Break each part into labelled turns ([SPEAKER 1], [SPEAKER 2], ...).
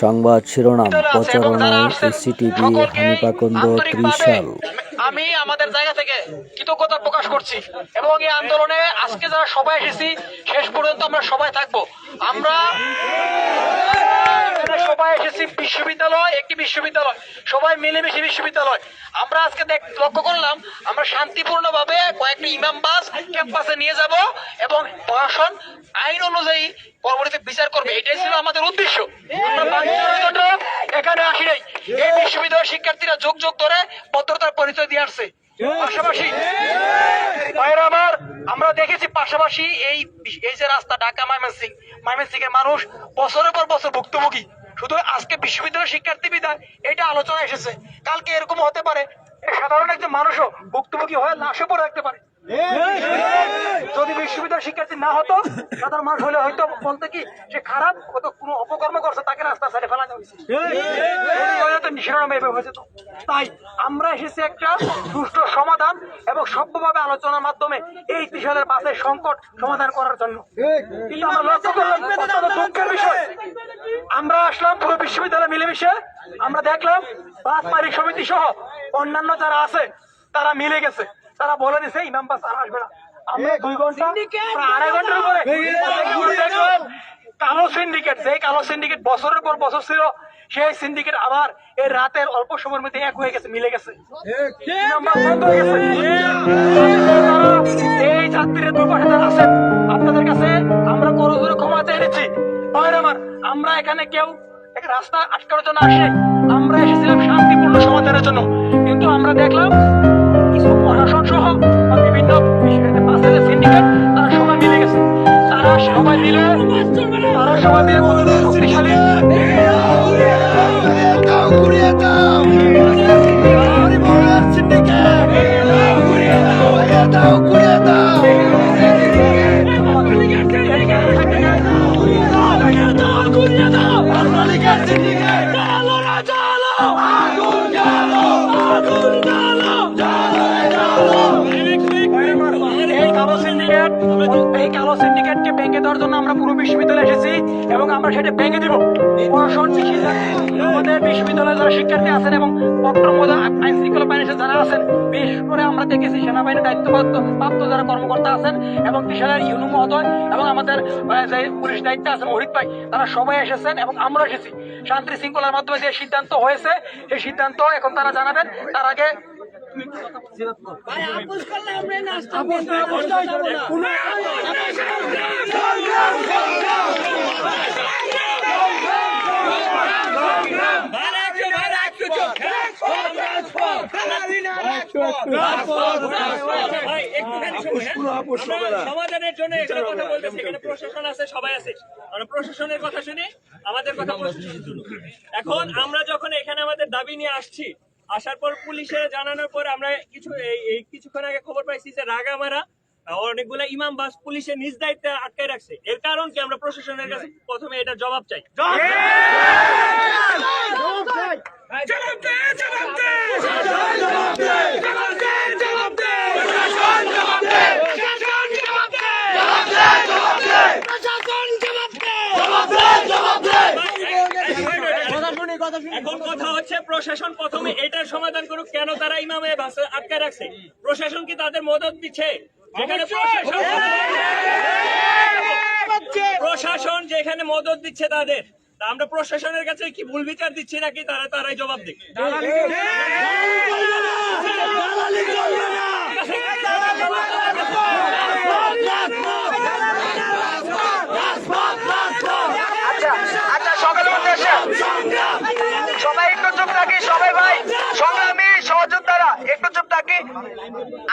[SPEAKER 1] সংবাদ শিরোনাম প্রচারণায় এসিটিভি হানিপাকন্দ ত্রিশাল।
[SPEAKER 2] আমি আমাদের জায়গা থেকে কৃতজ্ঞতা প্রকাশ করছি এবং এই আন্দোলনে আজকে যারা সবাই এসেছি শেষ পর্যন্ত আমরা সবাই থাকব। আমরা সবাই এসেছি বিশ্ববিদ্যালয় একটি বিশ্ববিদ্যালয়। সবাই মিলেমিশে বিশ্ববিদ্যালয়। আমরা আজকে দেখ- লক্ষ্য করলাম আমরা শান্তিপূর্ণ ভাবে কয়েকটি ইমাম বাস ক্যাম্পাসে নিয়ে যাব এবং প্রশাসন আইন অনুযায়ী পরবর্তীতে বিচার করবে। এটাই ছিল আমাদের উদ্দেশ্য। এখানে আসি নাই। এই বিশ্ববিদ্যালয়ের শিক্ষার্থীরা যোগ যোগ ধরে ভদ্রতার পরিচয় দিয়ে আসছে। পাশাপাশি আমার আমরা দেখেছি পাশাপাশি এই এই যে রাস্তা ঢাকা ময়মনসিং ময়মনসিং এর মানুষ বছরের পর বছর ভুক্তভোগী। শুধু আজকে বিশ্ববিদ্যালয়ের শিক্ষার্থী বিদায় এটা আলোচনা এসেছে। কালকে এরকম হতে পারে সাধারণ একজন মানুষও ভুক্তভোগী হয়ে লাশে পড়ে রাখতে পারে। যদি বিশ্ববিদ্যালয় শিক্ষার্থী না হতো সাধারণ মানুষ হলে হয়তো বলতে কি সে খারাপ কত কোনো অপকর্ম করছে তাকে রাস্তা সাইডে ফেলা হয়েছে। তাই আমরা এসেছি একটা সুষ্ঠু সমাধান এবং সভ্যভাবে আলোচনার মাধ্যমে এই ত্রিশালের বাসের সংকট সমাধান করার জন্য। কিন্তু আমরা লক্ষ্য করলাম দুঃখের বিষয়। আমরা আসলাম পুরো বিশ্ববিদ্যালয় মিলেমিশে। আমরা দেখলাম বাস মালিক সমিতি সহ অন্যান্য যারা আছে তারা মিলে গেছে। তারা বলে দিছে ইমাম বাস আর আসবে না। আমরা দুই ঘণ্টা আড়াই ঘণ্টার উপরে কালো সিন্ডিকেট যে কালো সিন্ডিকেট বছরের পর বছর ছিল সেই সিন্ডিকেট আবার এই রাতের অল্প সময়ের মধ্যে এক হয়ে গেছে মিলে গেছে। এই যাত্রীরা দুই পাশে যারা আছেন। আপনাদের কাছে আমরা করো করে ক্ষমা চেয়ে নিচ্ছি। আমার আমরা এখানে কেউ রাস্তা আটকানোর জন্য আসে আমরা এসেছিলাম শান্তিপূর্ণ সমাধানের জন্য। কিন্তু আমরা দেখলাম প্রশাসন সহ বা বিভিন্ন বাসের সিন্ডিকেট তারা সবাই মিলে গেছে তারা সবাই মিলে তারা সবাই মিলে কত শক্তিশালী এই কালো সিন্ডিকেটকে ভেঙে দেওয়ার জন্য আমরা পুরো বিশ্ববিদ্যালয়ে এসেছি এবং আমরা সেটা ভেঙে দিব। আমাদের বিশ্ববিদ্যালয়ে যারা শিক্ষার্থী আছেন এবং আইন শৃঙ্খলা বাহিনীর যারা আছেন, বিশেষ করে আমরা দেখেছি সেনাবাহিনীর দায়িত্বপ্রাপ্ত প্রাপ্ত যারা কর্মকর্তা আছেন এবং ত্রিশালের ইউনু মহোদয় এবং আমাদের পুলিশ দায়িত্বে আছেন মোহিত ভাই, তারা সবাই এসেছেন এবং আমরা এসেছি। শান্তি শৃঙ্খলার মাধ্যমে যে সিদ্ধান্ত হয়েছে, সেই সিদ্ধান্ত এখন তারা জানাবেন। তার আগে
[SPEAKER 3] সমাধানের জন্য এখানে কথা বলতেছি, এখানে প্রশাসন আছে, সবাই আছে। আমরা প্রশাসনের কথা শুনি আমাদের কথা প্রশাসন শুনুক এখন আমরা যখন এখানে আমাদের দাবি নিয়ে আসছি আসার পর পুলিশে জানানোর পর আমরা কিছু এই কিছুক্ষণ আগে খবর পাইছি যে রাগামারা অনেকগুলা ইমাম বাস পুলিশের নিজ দায়িত্বে আটকায় রাখছে। এর কারণ কি? আমরা প্রশাসনের কাছে প্রথমে এটা জবাব চাই! এখন কথা হচ্ছে প্রশাসন প্রথমে এটার সমাধান করুক কেন তারা ইমামে আটকে রাখছে? প্রশাসন কি তাদের মদত দিচ্ছে? যেখানে প্রশাসন যেখানে মদত দিচ্ছে তাদের। আমরা প্রশাসনের কাছে কি ভুল বিচার দিচ্ছি নাকি তারা তারাই জবাব দিক
[SPEAKER 2] আচ্ছা আচ্ছা একটু চুপ থাকি সবাই ভাই, সংগ্রামী, সহযোদ্ধারা, একটু চুপ থাকি।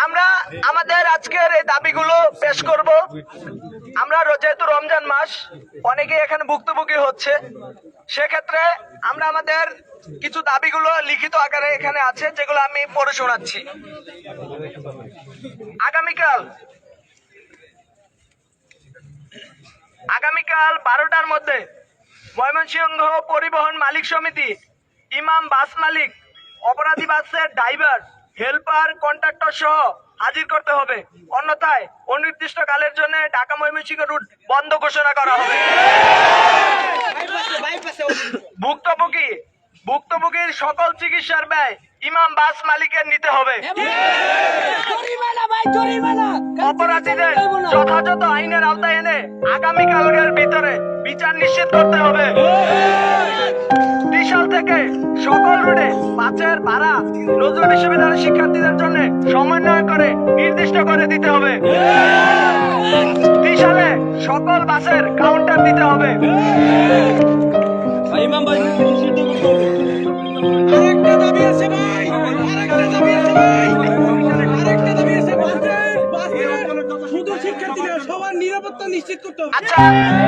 [SPEAKER 2] আমরা আমাদের আজকের এই দাবিগুলো পেশ করব। আমরা যেহেতু রমজান মাস অনেকে এখানে ভুক্তভোগী হচ্ছে। সেক্ষেত্রে আমরা আমাদের কিছু দাবিগুলো লিখিত আকারে এখানে আছে, যেগুলো আমি পড়ে শোনাচ্ছি। আগামীকাল আগামীকাল বারোটার মধ্যে ময়মনসিংহ পরিবহন মালিক সমিতি ইমাম বাস মালিক, অপরাধী বাসের ড্রাইভার, হেল্পার, কন্ট্রাক্টর সহ হাজির করতে হবে। অন্যথায় অনির্দিষ্ট কালের জন্য ঢাকা ময়মনসিংহ রুট বন্ধ ঘোষণা করা হবে।
[SPEAKER 4] ভুক্তভোগী, ভুক্তভোগীর সকল চিকিৎসার ব্যয় ইমাম বাস মালিকের নিতে হবে। অপরাধীদের যথাযথ আইনের আওতায় এনে আগামীকালের ভিতরে বিচার নিশ্চিত করতে হবে। ত্রিশাল থেকে সকল রুটে বাসের ভাড়া নজরুল বিশ্ববিদ্যালয়ের শিক্ষার্থীদের জন্য সমন্বয় করে নির্দিষ্ট করে দিতে হবে। ত্রিশালে সকল বাসের কাউন্টার দিতে হবে।
[SPEAKER 5] আরেকটা দাবি আছে ভাই আরেকটা দাবি আছে ভাই আরেকটা দাবি আছে শুধু শিক্ষার্থীরা সবার নিরাপত্তা নিশ্চিত করতে হবে।
[SPEAKER 4] আচ্ছা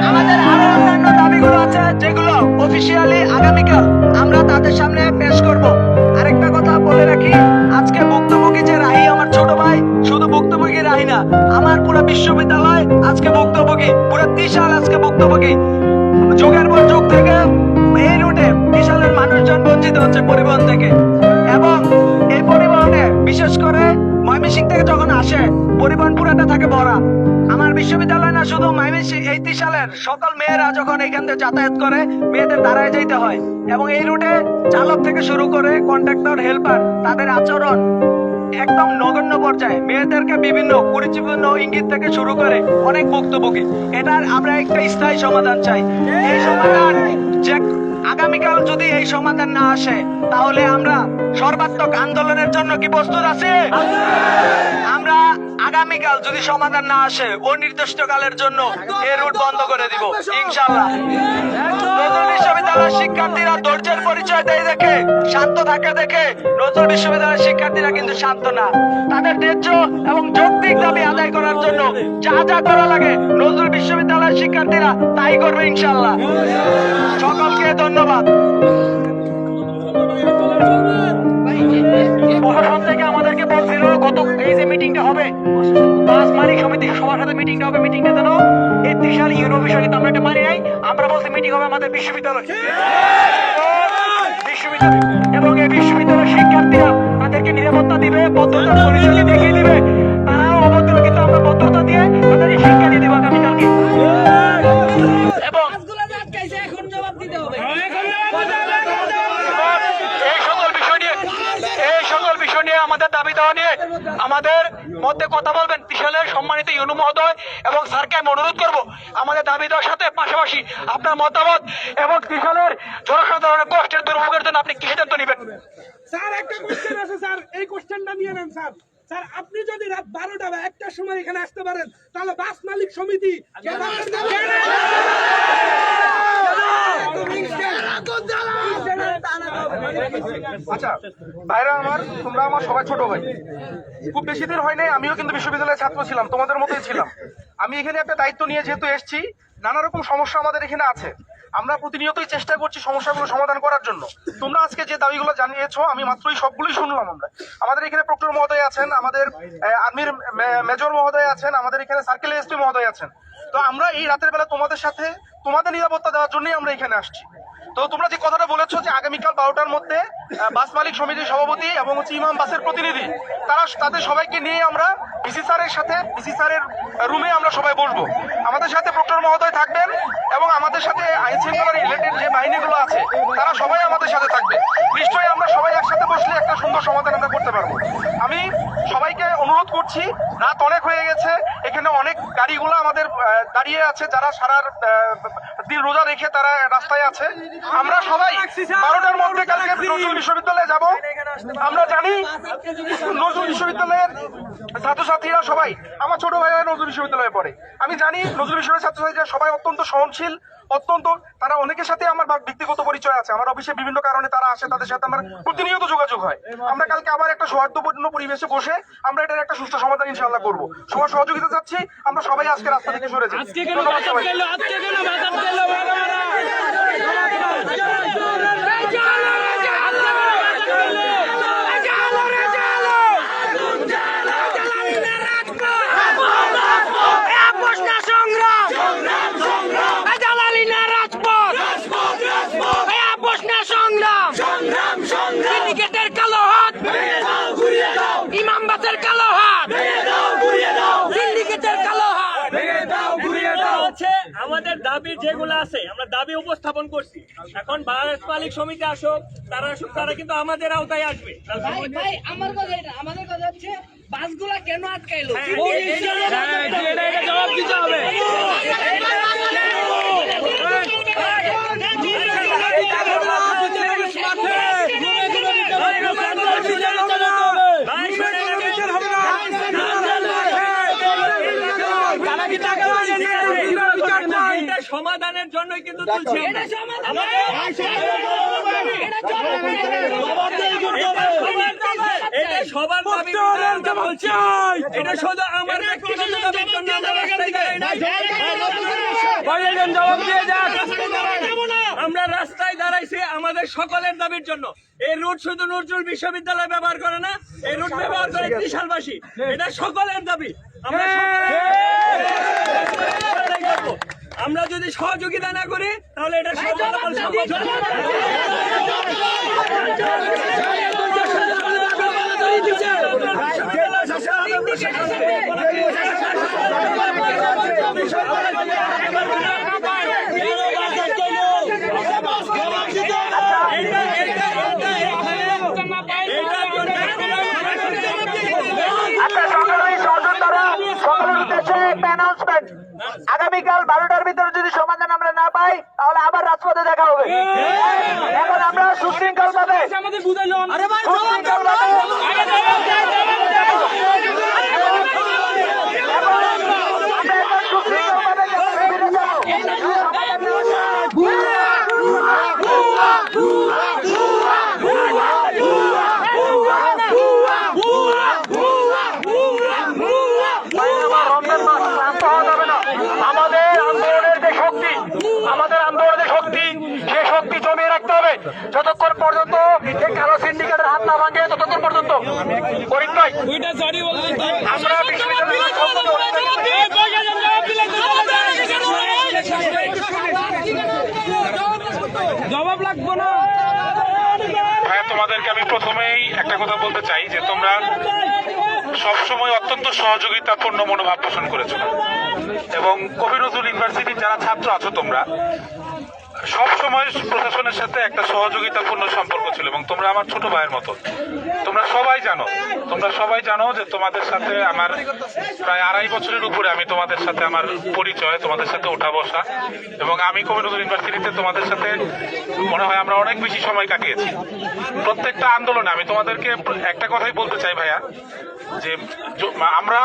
[SPEAKER 4] আমাদের আরও অন্যান্য দাবিগুলো আছে যেগুলো অফিসিয়ালি আগামীকাল আমরা তাদের সামনে পেশ করব। আরেকটা কথা বলে রাখি, আজকে ভুক্তভোগী যে রাহি, আমার ছোট ভাই, শুধু ভুক্তভোগী রাহি না, আমার পুরো বিশ্ববিদ্যালয় আজকে ভুক্তভোগী, পুরো ত্রিশাল আজকে ভুক্তভোগী। যুগের পর যুগ থেকে এই রুটে বিশালের মানুষজন বঞ্চিত হচ্ছে পরিবহন থেকে। এবং এই পরিবহনে বিশেষ করে ময়মনসিং থেকে যখন আসে পরিবহন পুরাটা থাকে ভরা। আমার বিশ্ববিদ্যালয় না শুধু ময়মনসিং এই ত্রিশালের সকল মেয়েরা যখন এখান থেকে যাতায়াত করে, মেয়েদের দাঁড়ায় যেতে হয়। এবং এই রুটে চালক থেকে শুরু করে কন্ট্রাক্টর হেল্পার, তাদের আচরণ একদম নগণ্য পর্যায়ে। মেয়েদেরকে বিভিন্ন পরিচিপূর্ণ ইঙ্গিত থেকে শুরু করে অনেক ভুক্তভোগী। এটার আমরা একটা স্থায়ী সমাধান চাই। এই সমাধান যে আগামীকাল যদি এই সমাধান না আসে, তাহলে আমরা সর্বাত্মক আন্দোলনের জন্য কি প্রস্তুত আছি? আমরা আগামীকাল যদি সমাধান না আসে, অনির্দিষ্টকালের জন্য এই রুট বন্ধ করে দিব ইনশাল্লাহ নজরুল বিশ্ববিদ্যালয়ের শিক্ষার্থীরা ধৈর্যের পরিচয় দেয় দেখে, শান্ত থাকে দেখে, নজরুল বিশ্ববিদ্যালয়ের শিক্ষার্থীরা কিন্তু শান্ত না। তাদের ন্যায্য এবং যৌক্তিক দাবি আদায় করার জন্য যা যা করা লাগে, নজরুল বিশ্ববিদ্যালয়ের শিক্ষার্থীরা তাই করবে ইনশাল্লাহ সকলকে ধন্যবাদ। প্রশাসন থেকে আমাদেরকে বলছিল, গত এই যে মিটিংটা হবে মালিক সমিতি সবার সাথে মিটিংটা হবে মিটিংটা যেন এই ত্রিশাল বিষয় কিন্তু আমরা এটা মানি নাই। আমরা বলছি মিটিং হবে আমাদের বিশ্ববিদ্যালয়। বিশ্ববিদ্যালয়। এবং এই বিশ্ববিদ্যালয়ের শিক্ষার্থীরা তাদেরকে নিরাপত্তা দিবে বদ্ধতার পরিচয় দেখিয়ে দিবে। তারাও অভদ্র, কিন্তু আমরা বদ্ধতা দিয়ে তাদেরকে শিক্ষা আমাদের নিয়ে আমাদের মধ্যে কথা বলবেন ত্রিশালের সম্মানিত ইউনু মহোদয় এবং স্যারকে আমি অনুরোধ করব আমাদের দাবি দেওয়ার সাথে পাশাপাশি আপনার মতামত এবং ত্রিশালের জনসাধারণের কষ্টের দুর্ভোগের জন্য আপনি কি সিদ্ধান্ত নেবেন
[SPEAKER 5] স্যার একটা কোশ্চেন আছে স্যার এই কোশ্চেনটা নিয়ে নেন স্যার স্যার আপনি যদি রাত বারোটা বা একটার সময় এখানে আসতে পারেন তাহলে বাস মালিক সমিতি
[SPEAKER 6] আচ্ছা ভাইরা আমার, তোমরা আমার সবাই ছোট ভাই। খুব বেশি দিন হয় নাই, আমিও কিন্তু বিশ্ববিদ্যালয়ের ছাত্র ছিলাম, তোমাদের মতোই ছিলাম। আমি এখানে একটা দায়িত্ব নিয়ে যেহেতু এসেছি, নানা রকম সমস্যা আমাদের এখানে আছে। আমরা প্রতিনিয়তই চেষ্টা করছি সমস্যাগুলো সমাধান করার জন্য। তোমরা আজকে যে দাবিগুলো জানিয়েছো, আমি মাত্রই সবগুলোই শুনলাম আমরা। আমাদের এখানে প্রক্টর মহোদয় আছেন, আমাদের আর্মির মেজর মহোদয় আছেন, আমাদের এখানে সার্কেল এসপি মহোদয় আছেন। তো আমরা এই রাতের বেলা তোমাদের সাথে, তোমাদের নিরাপত্তা দেওয়ার জন্যই আমরা এখানে আসছি। তো তোমরা যে কথাটা বলেছ যে আগামীকাল বারোটার মধ্যে বাস মালিক সমিতির সভাপতি এবং হচ্ছে ইমাম বাসের প্রতিনিধি তারা তাদের সবাইকে নিয়ে আমরা ডিসি স্যারের সাথে ডিসি স্যারের রুমে আমরা সবাই বসবো। আমাদের সাথে প্রক্টর মহোদয় থাকবেন এবং আমাদের সাথে আইন শৃঙ্খলা রিলেটেড যে বাহিনীগুলো আছে তারা সবাই আমাদের সাথে থাকবে। নিশ্চয়ই আমরা সবাই একসাথে বসলে একটা সুন্দর সমাধান আমরা করতে পারব। আমি সবাইকে অনুরোধ করছি রাত অনেক হয়ে গেছে এখানে অনেক গাড়িগুলো আমাদের দাঁড়িয়ে আছে যারা আহ, দিন রোজা রেখে তারা রাস্তায় আছে। আমরা সবাই বারোটার মধ্যে কালকে নজরুল বিশ্ববিদ্যালয়ে যাব। আমরা জানি নজরুল বিশ্ববিদ্যালয়ের ছাত্রছাত্রীরা সবাই, আমার ছোট ভাই নজরুল বিশ্ববিদ্যালয়ে পড়ে। আমি জানি নজরুল বিশ্ববিদ্যালয়ের ছাত্রছাত্রীরা সবাই অত্যন্ত সহনশীল অত্যন্ত তারা অনেকের সাথে আমার ব্যক্তিগত পরিচয় আছে। আমার অফিসে বিভিন্ন কারণে তারা আসে তাদের সাথে আমার প্রতিনিয়ত যোগাযোগ হয়। আমরা কালকে আবার একটা সৌহার্দ্যপূর্ণ পরিবেশে বসে আমরা এটার একটা সুস্থ সমাধান ইনশাল্লাহ করব। সবার সহযোগিতা চাচ্ছি আমরা সবাই আজকে রাস্তা থেকে সরেছি ধন্যবাদ সবাইকে।
[SPEAKER 7] সিন্ডিকেটের কালো হাত ইমামবাসের কালো হাত সিন্ডিকেটের কালো হাত
[SPEAKER 3] হচ্ছে আমাদের দাবি যেগুলো আছে আমরা দাবি উপস্থাপন করছি এখন বাস মালিক সমিতি আসুক তারা আসুক তারা কিন্তু আমাদের আওতায় আসবে
[SPEAKER 7] ভাই আমার কথা এটা আমাদের কথা হচ্ছে বাসগুলা কেন আটকাইলো
[SPEAKER 3] জবাব দিতে হবে এটা সমাধানের জন্যই কিন্তু তুলছি।
[SPEAKER 7] এটা
[SPEAKER 3] সবার এটা শুধু আমার ব্যক্তিগত দাবির জন্য আমরা রাস্তায় দাঁড়াই আমরা রাস্তায় দাঁড়াইছি আমাদের সকলের দাবির জন্য। এই রুট শুধু নজরুল বিশ্ববিদ্যালয় ব্যবহার করে না এই রুট ব্যবহার করে ত্রিশালবাসী এটা সকলের দাবি। আমরা সকলের দাবি। আমরা যদি সহযোগিতা না করি তাহলে এটা এখানে
[SPEAKER 2] আগামীকাল বারোটার ভিতরে যদি সমাধান আমরা না পাই তাহলে আবার রাজপথে দেখা হবে। এখন আমরা সুশৃঙ্খল ভাবে ভাবে আমরা এখন সুশৃঙ্খল ভাবে ফিরে যাব সমাধান নেওয়ার জন্য। ভাই, আমার রমজান মাস ক্লান্ত হওয়া যাবে না আমাদের আন্দোলনের যে শক্তি আমাদের আন্দোলনের যে শক্তি সে শক্তি জমিয়ে রাখতে হবে যতক্ষণ পর্যন্ত এই কালো না ততক্ষণ পর্যন্ত আমরা বিশ্ববিদ্যালয়ের সম্পর্কে
[SPEAKER 8] ভাইয়া তোমাদেরকে আমি প্রথমেই একটা কথা বলতে চাই যে তোমরা সবসময় অত্যন্ত সহযোগিতাপূর্ণ মনোভাব পোষণ করেছ। এবং কবি নজরুল ইউনিভার্সিটির যারা ছাত্র আছো তোমরা সব সময় প্রশাসনের সাথে একটা সহযোগিতাপূর্ণ সম্পর্ক ছিল এবং তোমরা আমার ছোট ভাইয়ের মতো। তোমরা সবাই জানো, তোমরা সবাই জানো যে তোমাদের সাথে আমার প্রায় আড়াই বছরের উপরে আমি তোমাদের সাথে আমার পরিচয়, তোমাদের সাথে ওঠা বসা এবং আমি নজরুল ইউনিভার্সিটিতে তোমাদের সাথে মনে হয় আমরা অনেক বেশি সময় কাটিয়েছি। প্রত্যেকটা আন্দোলনে আমি তোমাদেরকে একটা কথাই বলতে চাই ভাইয়া, যে আমরা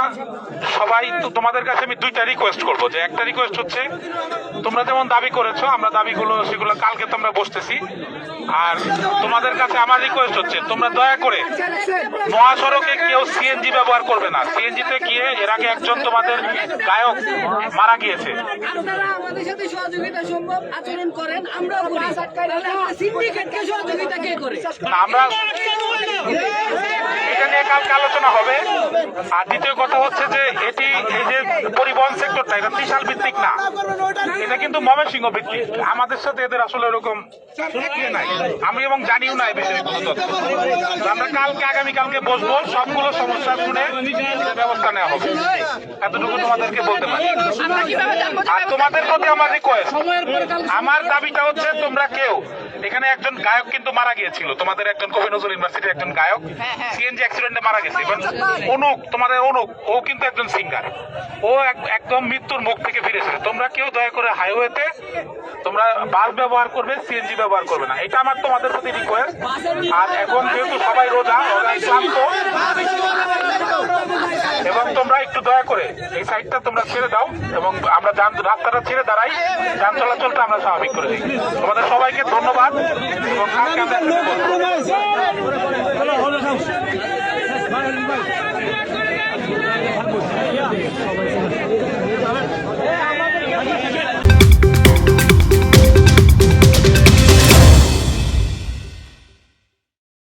[SPEAKER 8] সবাই তোমাদের কাছে আমি দুইটা রিকোয়েস্ট করব। যে একটা রিকোয়েস্ট হচ্ছে, তোমরা যেমন দাবি করেছ, আমরা দাবিগুলো সেগুলো কালকে তোমরা বসতেছি। আর তোমাদের কাছে আমার রিকোয়েস্ট হচ্ছে তোমরা দয়া করে মহাসড়কে কেউ সিএনজি ব্যবহার করবে না। সিএনজিতে গিয়ে এর আগে একজন তোমাদের গায়ক মারা গিয়েছে।
[SPEAKER 7] আমরা
[SPEAKER 8] এটা নিয়ে কালকে আলোচনা হবে। আর দ্বিতীয় কথা হচ্ছে যে এটি এই যে পরিবহন সেক্টরটা এটা ত্রিশাল ভিত্তিক না। এটা কিন্তু ময়মনসিংহ ভিত্তিক। আমাদের সাথে এদের আসলে এরকম নাই। আমি এবং জানিও না এই বিষয়ে কোনো তথ্য। আমরা কালকে আগামী কালকে বসবো সবগুলো সমস্যা শুনে ব্যবস্থা নেওয়া হবে। এতটুকু তোমাদেরকে বলতে পারি। আর তোমাদের প্রতি আমার রিকোয়েস্ট আমার দাবিটা হচ্ছে তোমরা কেউ এখানে একজন গায়ক কিন্তু মারা গিয়েছিল। তোমাদের একজন কবি নজরুল ইউনিভার্সিটির একজন গায়ক সিএনজি অ্যাক্সিডেন্টে মারা গেছে। এবং অনুক তোমাদের অনুক ও কিন্তু একজন সিঙ্গার ও এক- একদম মৃত্যুর মুখ থেকে ফিরেছে তোমরা কেউ দয়া করে হাইওয়েতে তোমরা বাস ব্যবহার করবে সিএনজি ব্যবহার করবে না। এটা আমার তোমাদের প্রতি রিকোয়েস্ট আর এখন যেহেতু সবাই রোজা রোজায় ক্লান্ত, এবং তোমরা একটু দয়া করে এই সাইডটা তোমরা ছেড়ে দাও, এবং আমরা যান, রাস্তাটা ছেড়ে দাঁড়াই, যান চলাচলটা আমরা স্বাভাবিক করে দিই। তোমাদের সবাইকে ধন্যবাদ, এবং